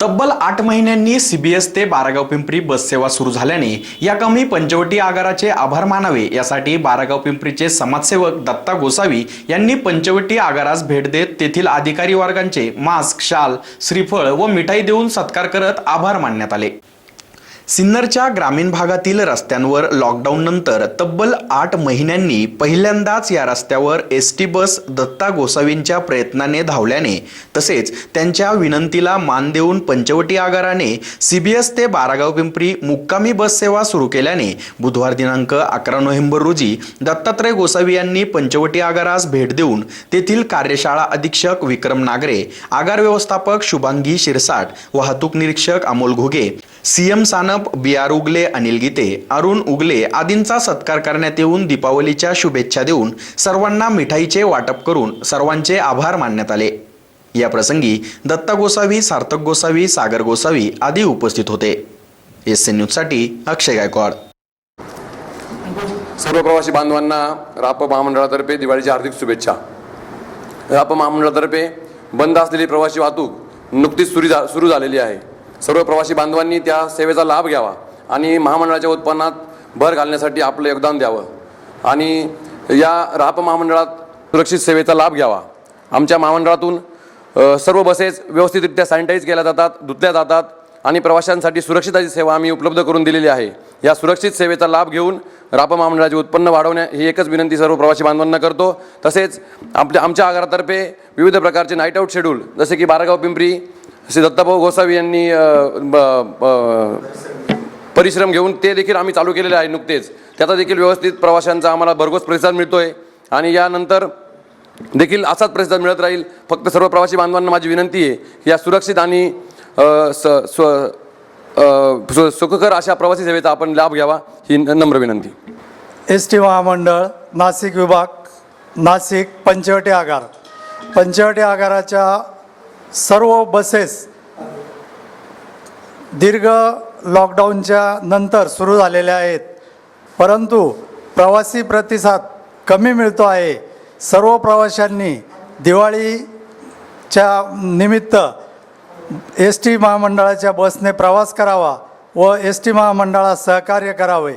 तब्बल आठ महिन्यांनी सीबीएस ते बारागाव पिंपरी बससेवा सुरू झाल्याने या कमी पंचवटी आगाराचे आभार मानावे. यासाठी बारागाव पिंपरीचे समाजसेवक दत्ता गोसावी यांनी पंचवटी आगारास भेट देत तेथील अधिकारी वर्गांचे मास्क शाल श्रीफळ व मिठाई देऊन सत्कार करत आभार मानण्यात आले. सिन्नरच्या ग्रामीण भागातील रस्त्यांवर लॉकडाऊन नंतर तब्बल आठ महिन्यांनी पहिल्यांदाच या रस्त्यावर एस टी बस दत्ता गोसावींच्या प्रयत्नाने धावल्याने तसेच त्यांच्या विनंतीला मान देऊन पंचवटी आगाराने सीबीएस ते बारागाव पिंपरी मुक्कामी बस सेवा सुरू केल्याने बुधवार दिनांक अकरा नोव्हेंबर रोजी दत्तात्रय गोसावी यांनी पंचवटी आगारास भेट देऊन तेथील कार्यशाळा अधीक्षक विक्रम नागरे आगार व्यवस्थापक शुभांगी शिरसाट वाहतूक निरीक्षक Amol Ghuge CM Sanap B R Ugale Anil Gite Arun Ugale आदींचा सत्कार करण्यात येऊन दीपावलीच्या शुभेच्छा देऊन सर्वांना मिठाईचे वाटप करून सर्वांचे आभार मानण्यात आले. या प्रसंगी दत्ता गोसावी सार्थक गोसावी सागर गोसावी आदी उपस्थित होते. एस एन न्यूजसाठी अक्षय गायकवाड. सर्व प्रवासी बांधवांना राप महामंडळातर्फे दिवाळीच्या हार्दिक शुभेच्छा. राप महामंडळातर्फे बंद असलेली प्रवासी वाहतूक नुकतीच सुरू झा सुरू झालेली आहे. सर्व प्रवासी बांधवांनी त्या सेवेचा लाभ घ्यावा आणि महामंडळाच्या उत्पन्नात भर घालण्यासाठी आपलं योगदान द्यावं. आणि या राप महामंडळात सुरक्षित सेवेचा लाभ घ्यावा. आमच्या महामंडळातून सर्व बसेस व्यवस्थितरित्या सॅनिटाईज केल्या जातात धुतल्या जातात आणि प्रवाशांसाठी सुरक्षिताची सेवा आम्ही उपलब्ध करून दिलेली आहे. या सुरक्षित सेवेचा लाभ घेऊन राप महामंडळाचे उत्पन्न वाढवण्या ही एकच विनंती सर्व प्रवासी बांधवांना करतो. तसेच आपल्या आमच्या आगारातर्फे विविध प्रकारचे नाईट आऊट शेड्यूल जसे की बारागाव पिंपरी श्री दत्ताभाऊ गोसावी यांनी ब- परिश्रम घेऊन ते देखील आम्ही चालू केलेले आहे नुकतेच. त्याचा देखील व्यवस्थित प्रवाशांचा आम्हाला भरघोस प्रतिसाद मिळतोय. आणि यानंतर देखील असाच प्रतिसाद मिळत राहील. फक्त सर्व प्रवासी बांधवांना माझी विनंती आहे की या सुरक्षित आणि स स्व सु- सुखकर अशा प्रवासी सेवेचा आपण लाभ घ्यावा ही नम्र विनंती. एस टी महामंडळ नाशिक विभाग नाशिक पंचवटी आगार. पंचवटी आगाराच्या सर्व बसेस दीर्घ लॉकडाऊनच्या नंतर सुरू झालेल्या आहेत. परंतु प्रवासी प्रतिसाद कमी मिळतो आहे. सर्व प्रवाशांनी दिवाळीच्या निमित्त एस टी महामंडळाच्या बसने प्रवास करावा व एस टी महामंडळास सहकार्य करावे.